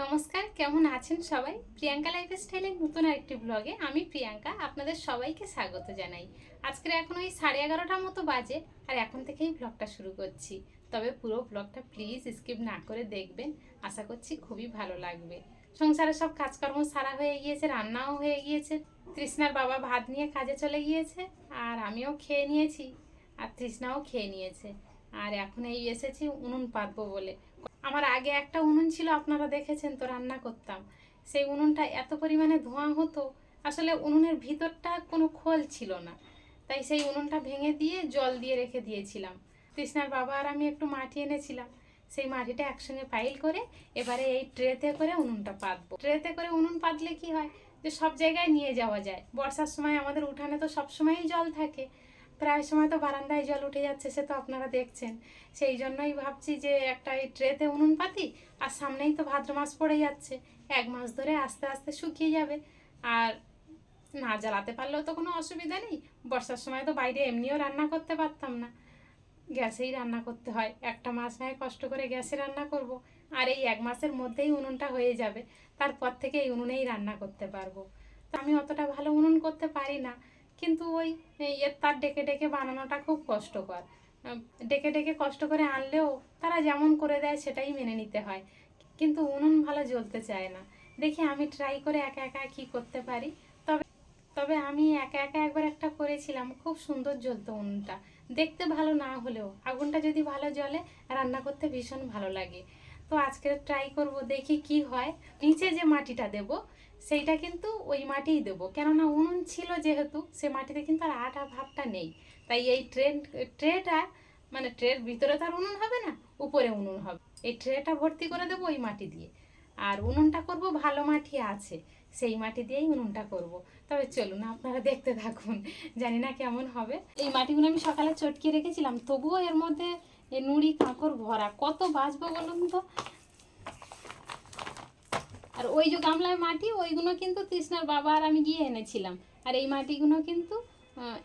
নমস্কার, কেমন আছেন সবাই? প্রিয়াঙ্কা লাইফস্টাইলের নতুন আরেকটি ব্লগে আমি প্রিয়াঙ্কা আপনাদের সবাইকে স্বাগত জানাই। আজকের এখন ওই সাড়ে এগারোটার মতো বাজে আর এখন থেকেই ব্লগটা শুরু করছি। তবে পুরো ব্লগটা প্লিজ স্কিপ না করে দেখবেন, আশা করছি খুবই ভালো লাগবে। সংসারে সব কাজকর্ম সারা হয়ে গিয়েছে, রান্নাও হয়ে গিয়েছে, তৃষ্ণার বাবা ভাত নিয়ে কাজে চলে গিয়েছে আর আমিও খেয়ে নিয়েছি, আর তৃষ্ণাও খেয়ে নিয়েছে। আর এখন এই এসেছি উনুন পাতবো বলে। আমার আগে একটা উনুন ছিল, আপনারা দেখেছেন তো রান্না করতাম। সেই উনুনটা এত পরিমাণে ধোঁয়া হতো, আসলে উনুনের ভিতরটা কোনো খোল ছিল না। তাই সেই উনুনটা ভেঙে দিয়ে জল দিয়ে রেখে দিয়েছিলাম। তৃষ্ণার বাবা আর আমি একটু মাটি এনেছিলাম। সেই মাটিটা একসঙ্গে পাইল করে এবারে এই ট্রেতে করে উনুনটা পাতবো। ট্রেতে করে উনুন পাতলে কি হয়? যে সব জায়গায় নিয়ে যাওয়া যায়। বর্ষার সময় আমাদের উঠানে তো সব সময়ই জল থাকে। প্রায় সময় তো বারান্দায় জল উঠে যাচ্ছে, সে তো আপনারা দেখছেন। সেই জন্যই ভাবছি যে একটা এই ট্রেতে উনুন পাতি আর সামনেই তো ভাদ্র মাস পড়ে যাচ্ছে। এক মাস ধরে আস্তে আস্তে শুকিয়ে যাবে। আর না জ্বালাতে পারলেও তো কোনো অসুবিধা নেই। বর্ষার সময় তো বাইরে এমনিও রান্না করতে পারতাম না। গ্যাসেই রান্না করতে হয়। একটা মাস নয়, কষ্ট করে গ্যাসে রান্না করব। আর এই এক মাসের মধ্যেই উনুনটা হয়ে যাবে। তারপর থেকে এই উনুনেই রান্না করতে পারব। তো আমি অতটা ভালো উনুন করতে পারি না। কিন্তু ওই এর তার ডেকে ডেকে বানানোটা খুব কষ্টকর। ডেকে ডেকে কষ্ট করে আনলেও তারা যেমন করে দেয় সেটাই মেনে নিতে হয়। কিন্তু উনুন ভালো জ্বলতে চায় না। দেখি আমি ট্রাই করে একা একা কি করতে পারি। তবে তবে আমি একা একা একবার একটা করেছিলাম, খুব সুন্দর জ্বলতো উনুনটা। দেখতে ভালো না হলেও, আগুনটা যদি ভালো জ্বলে, রান্না করতে ভীষণ ভালো লাগে। তো আজকে ট্রাই করব, দেখি কি হয়। নিচে যে মাটিটা দেব, সেইটা কিন্তু ওই মাটিই দেব। কেননা উনুন ছিল যেহেতু, সে মাটিতে কিন্তু আর আটা ভাবটা নেই। তাই এই ট্রেন ট্রেটা মানে ট্রের ভিতরে তো আর উনুন হবে না, উপরে উনুন হবে। এই ট্রেটা ভর্তি করে দেবো ওই মাটি দিয়ে। আর উনুনটা করব ভালো মাটি আছে। সেই মাটি দিয়েই উনুনটা করব। তবে চলুন, আপনারা দেখতে থাকুন, জানি না কেমন হবে। এই মাটিগুলো আমি সকালে চটকে রেখেছিলাম, তবুও এর মধ্যে এ নুড়ি কাঁকড় ভরা। কত বাঁচবো বলুন তো? আর ওই যে গামলায় মাটি, ওইগুলো কিন্তু তৃষ্ণার বাবা আর আমি গিয়ে এনেছিলাম। আর এই মাটিগুলো কিন্তু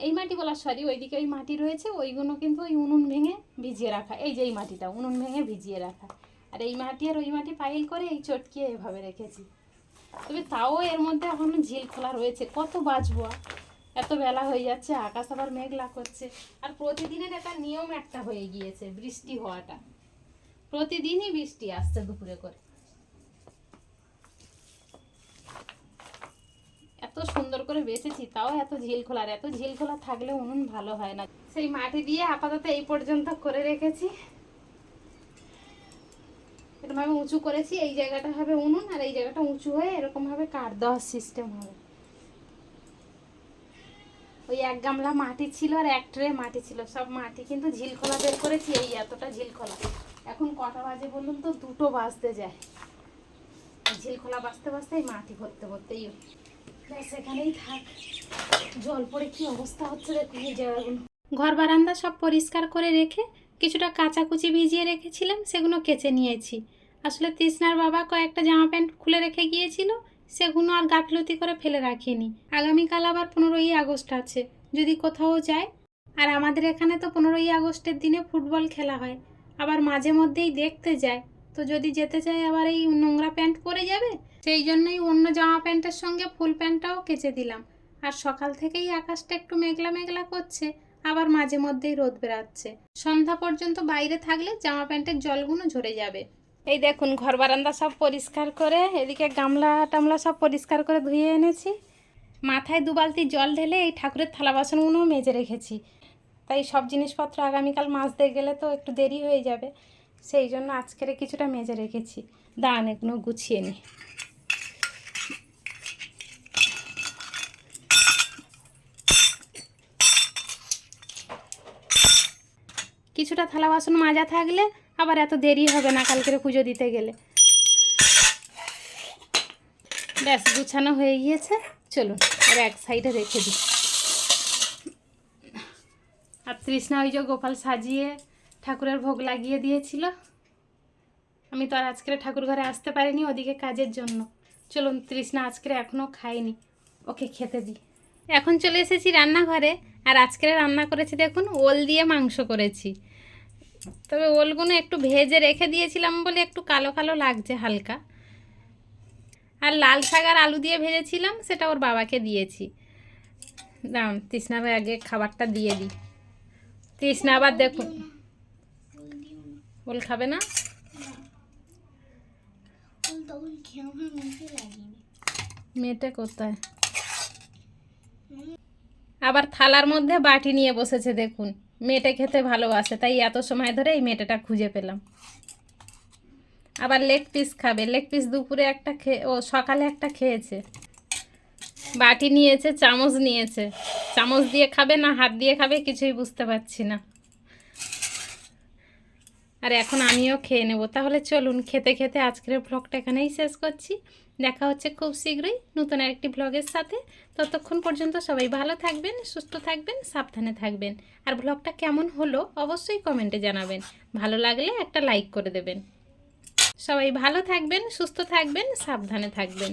এই মাটি বলা সরি ওইদিকে ওই মাটি রয়েছে, ওইগুলো কিন্তু ওই উনুন ভেঙে ভিজিয়ে রাখা। এই যে এই মাটিটা, উনুন ভেঙে ভিজিয়ে রাখা। আর এই মাটি আর ওই মাটি পাইল করে এই চটকিয়ে এভাবে রেখেছি। তবে তাও এর মধ্যে এখনও ঝিল খোলা রয়েছে। কত বাঁচবো এত বেলা হয়ে যাচ্ছে, আকাশ আবার মেঘলা করছে। আর প্রতিদিনের একটা নিয়ম একটা হয়ে গিয়েছে, বৃষ্টি হওয়াটা। প্রতিদিনই বৃষ্টি আসছে দুপুরে করে। এত সুন্দর করে বেঁচেছি, তাও এত ঝিল খোলার এত ঝিল খোলা থাকলে উনুন ভালো হয় না। সেই মাটি দিয়ে আপাতত এই পর্যন্ত করে রেখেছি। এরকম ভাবে উঁচু করেছি, এই জায়গাটা হবে উনুন আর এই জায়গাটা উঁচু হয়ে এরকমভাবে কাঠ দেওয়ার সিস্টেম হবে। ওই এক গামলা মাটি ছিল আর এক ট্রে মাটি ছিল, সব মাটি কিন্তু ঝিলখোলা বের করেছি, এই এতটা ঝিলখোলা। এখন কটা বাজে বলুন তো? দুটো বাজতে যায়। ঝিল খোলা বাজতে বাজতে এই মাটি ভরতে ভরতেই ব্যাস, এখানেই থাক। জল পড়ে কি অবস্থা হচ্ছে দেখুন এই জায়গাগুলো। ঘর বারান্দা সব পরিষ্কার করে রেখে কিছুটা কাচাকুচি ভিজিয়ে রেখেছিলাম, সেগুলো কেচে নিয়েছি। আসলে তৃষ্ণার বাবা কয়েকটা জামা প্যান্ট খুলে রেখে গিয়েছিল, সেগুলো আর গাফিলতি করে ফেলে রাখিনি। আগামীকাল আবার পনেরোই আগস্ট আছে, যদি কোথাও যায়। আর আমাদের এখানে তো পনেরোই আগস্টের দিনে ফুটবল খেলা হয়, আবার মাঝে মধ্যেই দেখতে যায়। তো যদি যেতে চাই আবার এই নোংরা প্যান্ট পরে যাবে? সেই জন্যই অন্য জামা প্যান্টের সঙ্গে ফুল প্যান্টটাও কেচে দিলাম। আর সকাল থেকেই আকাশটা একটু মেঘলা মেঘলা করছে, আবার মাঝে মধ্যেই রোদ বেরাচ্ছে সন্ধ্যা পর্যন্ত বাইরে থাকলে জামা প্যান্টের জলগুলো ঝরে যাবে। এই দেখুন, ঘর বারান্দা সব পরিষ্কার করে, এদিকে গামলা টামলা সব পরিষ্কার করে ধুয়ে এনেছি। মাথায় দু বালতি জল ঢেলে এই ঠাকুরের থালা বাসনগুলোও মেজে রেখেছি। তাই সব জিনিসপত্র আগামীকাল মাজতে গেলে তো একটু দেরি হয়ে যাবে। সেই জন্য আজকের কিছুটা মেজে রেখেছি। দাঁড়ান এগুলো গুছিয়ে নিই কিছুটা থালা বাসন মাজা থাকলে আবার এত দেরি হবে না কালকের পুজো দিতে গেলে। ব্যাস, গুছানো হয়ে গিয়েছে। চলুন আর এক সাইডে রেখে দিই। আর তৃষ্ণা ওই যে গোপাল সাজিয়ে ঠাকুরের ভোগ লাগিয়ে দিয়েছিল। আমি তো আর আজকের ঠাকুর ঘরে আসতে পারিনি ওদিকে কাজের জন্য। চলুন, তৃষ্ণা আজকের এখনও খাইনি ওকে খেতে দিই। এখন চলে এসেছি রান্নাঘরে। আর আজকের রান্না করেছি দেখুন, ওল দিয়ে মাংস করেছি। তবে ওলগুলো একটু ভেজে রেখে দিয়েছিলাম বলে একটু কালো কালো লাগছে হালকা। আর লাল শাক আর আলু দিয়ে ভেজেছিলাম, সেটা ওর বাবাকে দিয়েছি। দাম তৃষ্ণার আগে খাবারটা দিয়ে দিই। তৃষ্ণা আবার দেখুন ওল খাবে না? মেয়েটা কোথায়? আবার থালার মধ্যে বাটি নিয়ে বসেছে, দেখুন। মেয়েটা খেতে ভালোবাসে, তাই এত সময় ধরে এই মেয়েটাটা খুঁজে পেলাম। আবার লেগ পিস খাবে। লেগ পিস দুপুরে একটা খেয়ে ও সকালে একটা খেয়েছে। বাটি নিয়েছে, চামচ নিয়েছে। চামচ দিয়ে খাবে না হাত দিয়ে খাবে কিছুই বুঝতে পারছি না। আর এখন আমিও খেয়ে নেব। তাহলে চলুন খেতে খেতে আজকের ব্লগটা এখানেই শেষ করছি। দেখা হচ্ছে খুব শীঘ্রই নতুন আরেকটি ব্লগের সাথে। ততক্ষণ পর্যন্ত সবাই ভালো থাকবেন, সুস্থ থাকবেন, সাবধানে থাকবেন। আর ব্লগটা কেমন হলো অবশ্যই কমেন্টে জানাবেন। ভালো লাগলে একটা লাইক করে দেবেন। সবাই ভালো থাকবেন, সুস্থ থাকবেন, সাবধানে থাকবেন।